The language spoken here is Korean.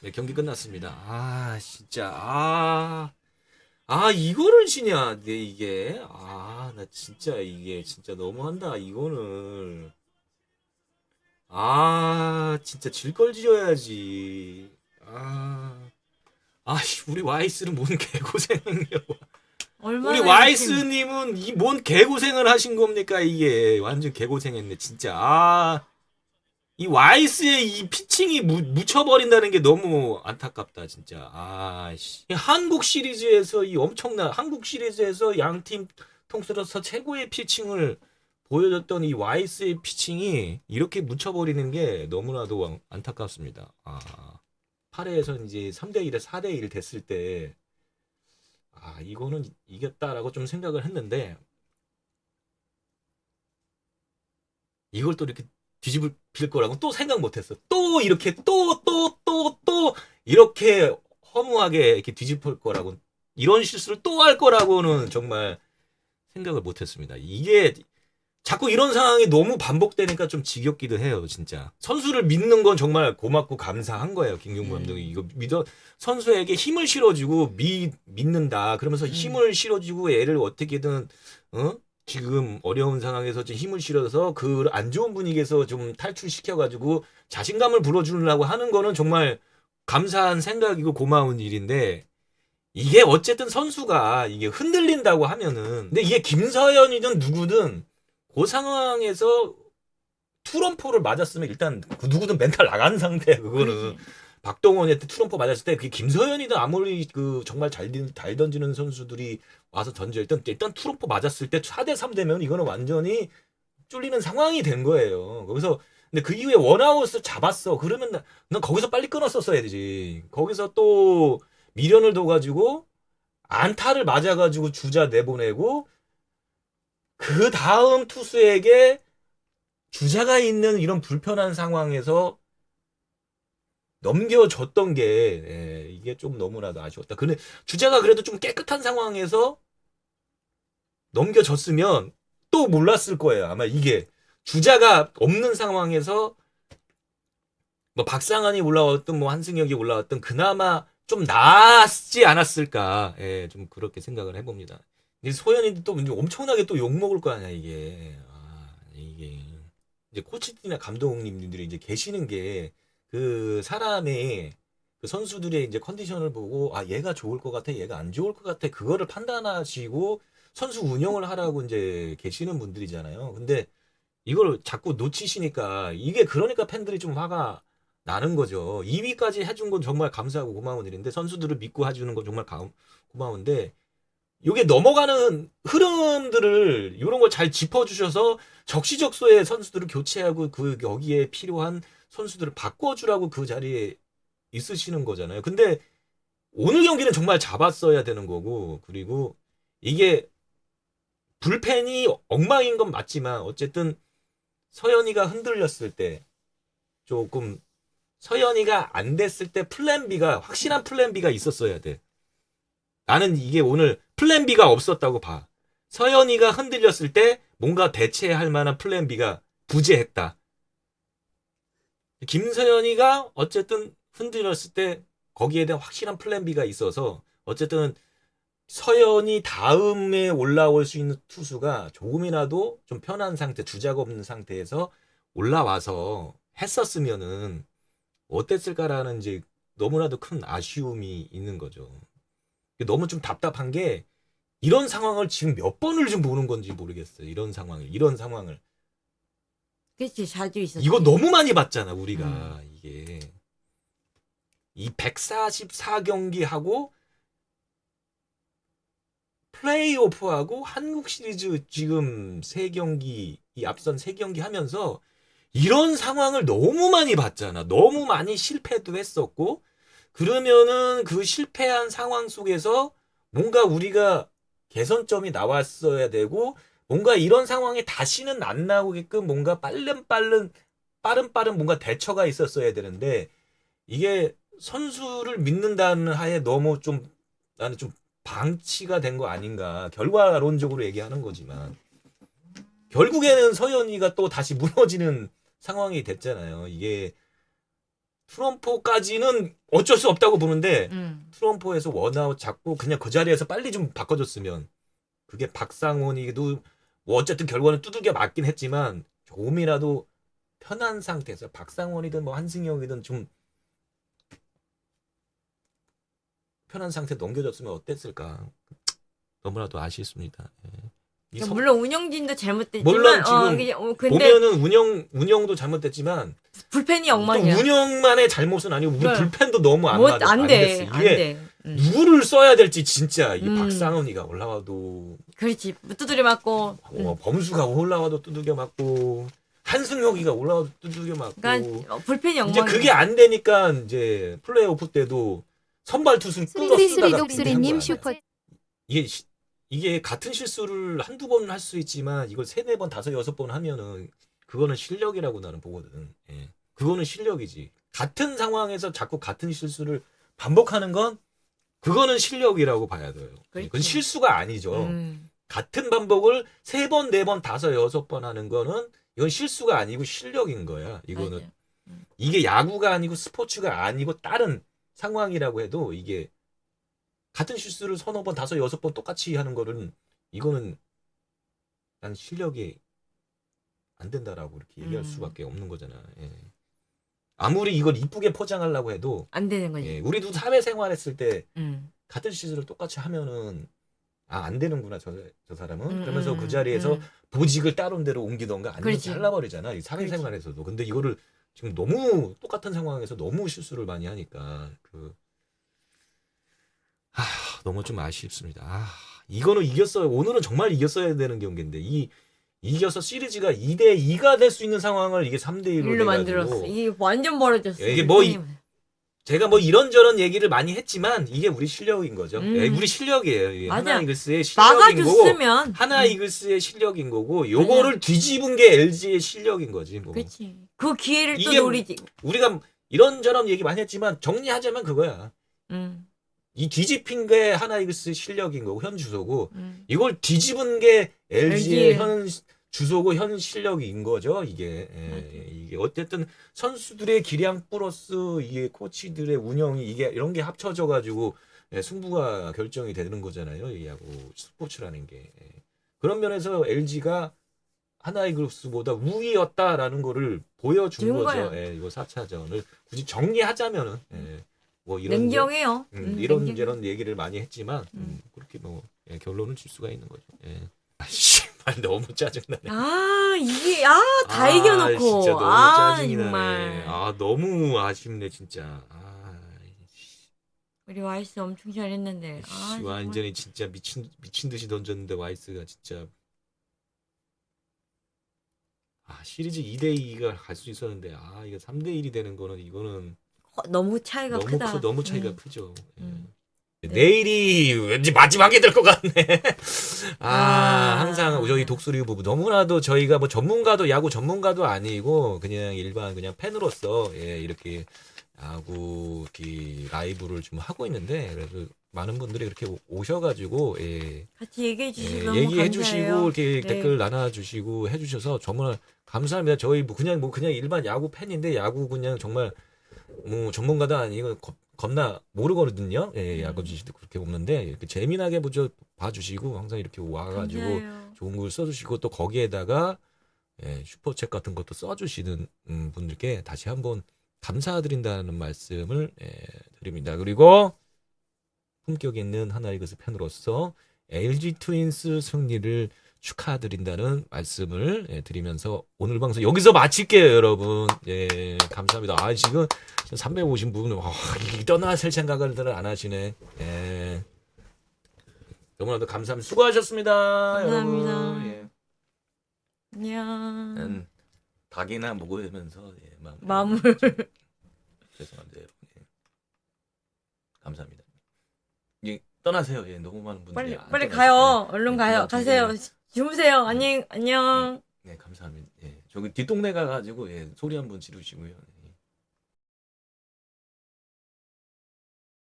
네, 경기 끝났습니다. 아, 진짜, 아, 아, 이거를 지냐, 네, 이게. 아, 나 진짜, 이게 진짜 너무한다, 이거는. 아, 진짜 질 걸 지어야지. 아, 아, 씨, 우리 와이스는 뭔 개고생이냐고. 우리 와이스님은 이 뭔 개고생을 하신 겁니까, 이게. 완전 개고생했네, 진짜. 아, 이 와이스의 이 피칭이 무, 묻혀버린다는 게 너무 안타깝다, 진짜. 아, 씨. 이 한국 시리즈에서 이 엄청난, 한국 시리즈에서 양 팀 통틀어서 최고의 피칭을 보여줬던 이 와이스의 피칭이 이렇게 묻혀버리는 게 너무나도 안- 안타깝습니다. 아, 8회에서 이제 3대 1에 4대 1 됐을 때, 아, 이거는 이겼다라고 좀 생각을 했는데, 이걸 또 이렇게 뒤집을 빌 거라고 또 생각 못 했어. 또 이렇게 또, 또, 또, 또, 이렇게 허무하게 이렇게 뒤집을 거라고, 이런 실수를 또 할 거라고는 정말 생각을 못 했습니다. 이게 자꾸 이런 상황이 너무 반복되니까 좀 지겹기도 해요, 진짜. 선수를 믿는 건 정말 고맙고 감사한 거예요, 김경무 음. 감독이. 이거 믿어, 선수에게 힘을 실어주고 미, 믿는다. 그러면서 음. 힘을 실어주고 애를 어떻게든, 어? 지금 어려운 상황에서 좀 힘을 실어서 그 안 좋은 분위기에서 좀 탈출시켜가지고 자신감을 불어주려고 하는 거는 정말 감사한 생각이고 고마운 일인데 이게 어쨌든 선수가 이게 흔들린다고 하면은 근데 이게 김서현이든 누구든 그 상황에서 투런포를 맞았으면 일단 그 누구든 멘탈 나간 상태야 그거는. 박동원한테 투런포 맞았을 때 그게 김서현이든 아무리 그 정말 잘, 든- 잘 던지는 선수들이 와서 던져 일단 일단 투런포 맞았을 때 4대 3 되면 이거는 완전히 쫄리는 상황이 된 거예요. 거기서 근데 그 이후에 원아웃을 잡았어. 그러면 나- 난 거기서 빨리 끊었었어야 되지. 거기서 또 미련을 둬가지고 안타를 맞아가지고 주자 내보내고 그 다음 투수에게 주자가 있는 이런 불편한 상황에서 넘겨줬던 게 예, 이게 좀 너무나도 아쉬웠다. 근데 주자가 그래도 좀 깨끗한 상황에서 넘겨줬으면 또 몰랐을 거예요. 아마 이게 주자가 없는 상황에서 뭐 박상한이 올라왔든 뭐 한승혁이 올라왔든 그나마 좀 나았지 않았을까. 예, 좀 그렇게 생각을 해봅니다. 이 소연이도 또 이제 엄청나게 또 욕 먹을 거 아니야 이게. 아 이게 이제 코치들이나 감독님들이 이제 계시는 게 그 사람의 그 선수들의 이제 컨디션을 보고 아 얘가 좋을 것 같아 얘가 안 좋을 것 같아 그거를 판단하시고 선수 운영을 하라고 이제 계시는 분들이잖아요. 근데 이걸 자꾸 놓치시니까 이게 그러니까 팬들이 좀 화가 나는 거죠. 2위까지 해준 건 정말 감사하고 고마운 일인데 선수들을 믿고 해주는 건 정말 가- 고마운데 이게 넘어가는 흐름들을 이런 걸 잘 짚어주셔서 적시적소에 선수들을 교체하고 그 여기에 필요한 선수들을 바꿔주라고 그 자리에 있으시는 거잖아요. 근데 오늘 경기는 정말 잡았어야 되는 거고 그리고 이게 불펜이 엉망인 건 맞지만 어쨌든 서현이가 흔들렸을 때 조금 서현이가 안 됐을 때 플랜 B가 확실한 플랜 B가 있었어야 돼. 나는 이게 오늘 플랜 B가 없었다고 봐. 서현이가 흔들렸을 때 뭔가 대체할 만한 플랜 B가 부재했다. 김서현이가 어쨌든 흔들렸을 때 거기에 대한 확실한 플랜 B가 있어서 어쨌든 서현이 다음에 올라올 수 있는 투수가 조금이라도 좀 편한 상태, 주자가 없는 상태에서 올라와서 했었으면은 어땠을까라는 이제 너무나도 큰 아쉬움이 있는 거죠. 너무 좀 답답한 게 이런 상황을 지금 몇 번을 좀 보는 건지 모르겠어요. 이런 상황을, 이런 상황을. 그치 자주 있었어. 이거 너무 많이 봤잖아, 우리가. 이게. 이 144경기 하고 플레이오프하고 한국 시리즈 지금 3경기, 이 앞선 3경기 하면서 이런 상황을 너무 많이 봤잖아. 너무 많이 실패도 했었고, 그러면은 그 실패한 상황 속에서 뭔가 우리가 개선점이 나왔어야 되고, 뭔가 이런 상황이 다시는 안 나오게끔 뭔가 빠른 빠른 빠른 빠른 뭔가 대처가 있었어야 되는데 이게 선수를 믿는다는 하에 너무 좀 나는 좀 방치가 된 거 아닌가 결과론적으로 얘기하는 거지만 결국에는 서현이가 또 다시 무너지는 상황이 됐잖아요. 이게 트럼프까지는 어쩔 수 없다고 보는데 음. 트럼프에서 원아웃 잡고 그냥 그 자리에서 빨리 좀 바꿔줬으면 그게 박상원이도 뭐 어쨌든 결과는 두들겨 맞긴 했지만 조금이라도 편한 상태에서 박상원이든 뭐 한승혁이든 좀 편한 상태 넘겨줬으면 어땠을까 너무나도 아쉽습니다. 예. 이 그러니까 선- 물론 운영진도 잘못됐지만 물론 지금 어, 그냥, 어, 근데 보면은 운영 운영도 잘못됐지만 불펜이 또 엉망이야. 운영만의 잘못은 아니고 우리 그래. 불펜도 너무 안 뭐, 맞아 안 안 돼. 안 돼. 음. 누구를 써야 될지 진짜 이 음. 박상훈이가 올라와도 그렇지. 두드려 맞고. 음. 어, 범수가 올라와도 두들겨 맞고 한승혁이가 올라와도 두들겨 맞고 그러니까 어, 불펜이 이제 엉망이야. 그게 안 되니까 이제 플레이오프 때도 선발 투수를 수리 쓰다가. 슈퍼 이게 시- 이게 같은 실수를 한두 번 할 수 있지만 이걸 세네 번 다섯 여섯 번 하면은 그거는 실력이라고 나는 보거든. 예. 그거는 실력이지. 같은 상황에서 자꾸 같은 실수를 반복하는 건 그거는 실력이라고 봐야 돼요. 그렇지. 그건 실수가 아니죠. 음. 같은 반복을 세 번, 네 번, 다섯, 여섯 번 하는 거는 이건 실수가 아니고 실력인 거야. 이거는 맞아요. 이게 야구가 아니고 스포츠가 아니고 다른 상황이라고 해도 이게 같은 실수를 서너 번, 다섯, 여섯 번 똑같이 하는 거는 이거는 난 실력이 안 된다라고 이렇게 얘기할 음. 수밖에 없는 거잖아. 예. 아무리 이걸 이쁘게 포장하려고 해도 안 되는 거지. 예, 우리도 사회생활 했을 때 음. 같은 실수를 똑같이 하면은 아 안 되는구나 저, 저 사람은 음, 그러면서 음, 그 자리에서 음. 보직을 다른 데로 옮기던가 아니면 그렇지. 잘라버리잖아 이 사회생활에서도 근데 이거를 지금 너무 똑같은 상황에서 너무 실수를 많이 하니까 그 아, 너무 좀 아쉽습니다. 아, 이거는 이겼어요. 오늘은 정말 이겼어야 되는 경기인데 이 이겨서 시리즈가 2대 2가 될 수 있는 상황을 이게 3대 1로 일로 만들었어. 이게 완전 멀어졌어. 이게 뭐 이-. 제가 뭐 이런저런 얘기를 많이 했지만 이게 우리 실력인 거죠. 음. 예, 우리 실력이에요. 맞아. 하나 이글스의 실력인 거고 막아줬으면. 하나 음. 이글스의 실력인 거고 요거를 뒤집은 게 LG의 실력인 거지. 뭐. 그렇지. 그 기회를 또 노리지. 우리가 이런저런 얘기 많이 했지만 정리하자면 그거야. 음. 이 뒤집힌 게 하나 이글스의 실력인 거고 현 주소고 음. 이걸 뒤집은 게 LG의 LG. 현 주소고 현 실력인 거죠. 이게 예, 이게 어쨌든 선수들의 기량 플러스 이게 코치들의 운영이 이게 이런 게 합쳐져 가지고 예, 승부가 결정이 되는 거잖아요. 이 야구 스포츠라는 게 예. 그런 면에서 LG가 하나이글스보다 우위였다라는 거를 보여준 준 거죠. 거야. 예, 이거 4차전을 굳이 정리하자면은 예, 뭐 이런 냉정해요. 음, 음, 이런 냉정. 저런 얘기를 많이 했지만 음, 음. 그렇게 뭐 예, 결론을 줄 수가 있는 거죠. 예. 아씨, 말 너무 짜증나네. 아 이게 아다 아, 이겨놓고 진짜 너무 아 짜증이 정말 나네. 아 너무 아쉽네 진짜. 아, 우리 와이스 엄청 잘했는데 아 씨. 완전히 진짜 미친 미친 듯이 던졌는데 와이스가 진짜. 아 시리즈 2대 2가 갈 수 있었는데 아 이거 3대 1이 되는 거는 이거는 허- 너무 차이가 너무 크다. 크, 너무 차이가 음. 크죠. 예. 음. 내일이 왠지 마지막이 될 것 같네. 아, 아. 항상 저희 독수리 부부 너무나도 저희가 뭐 전문가도 야구 전문가도 아니고 그냥 일반 그냥 팬으로서 예, 이렇게 야구 이렇게 라이브를 좀 하고 있는데 그래서 많은 분들이 그렇게 오- 오셔가지고 예, 같이 얘기해 예, 주셔서 너무 얘기해. 주시고 이렇게 네. 댓글 나눠주시고 해주셔서 정말 감사합니다. 저희 뭐 그냥 뭐 그냥 일반 야구 팬인데 야구 그냥 정말 뭐 전문가도 아니고 겁, 겁나 모르거든요. 예, 음. 야구 지식도 그렇게 없는데 이렇게 재미나게 보죠 봐주시고 항상 이렇게 와가지고 감사해요. 좋은 글 써주시고 또 거기에다가 예, 슈퍼챗 같은 것도 써주시는 음, 분들께 다시 한번 감사드린다는 말씀을 예, 드립니다. 그리고 품격 있는 하나이글스 팬으로서 LG 트윈스 승리를 축하드린다는 말씀을 예, 드리면서 오늘 방송 여기서 마칠게요, 여러분. 예, 감사합니다. 아, 지금 350 분, 와, 이 떠나실 생각을 안 하시네. 예. 너무나도 감사합니다. 수고하셨습니다, 감사합니다. 여러분. 예. 안녕. 음, 닭이나 먹으면서 예, 마, 마물. 죄송합니다, 여러분. 예. 감사합니다. 예, 떠나세요. 예, 너무 많은 분들이 빨리 안 빨리. 가요. 예, 얼른 예, 가요. 그만 가세요. 주무세요. 안녕 안녕. 네, 감사합니다. 예, 저기 뒷동네 가가지고 예, 소리 한번 지르시고요. 예.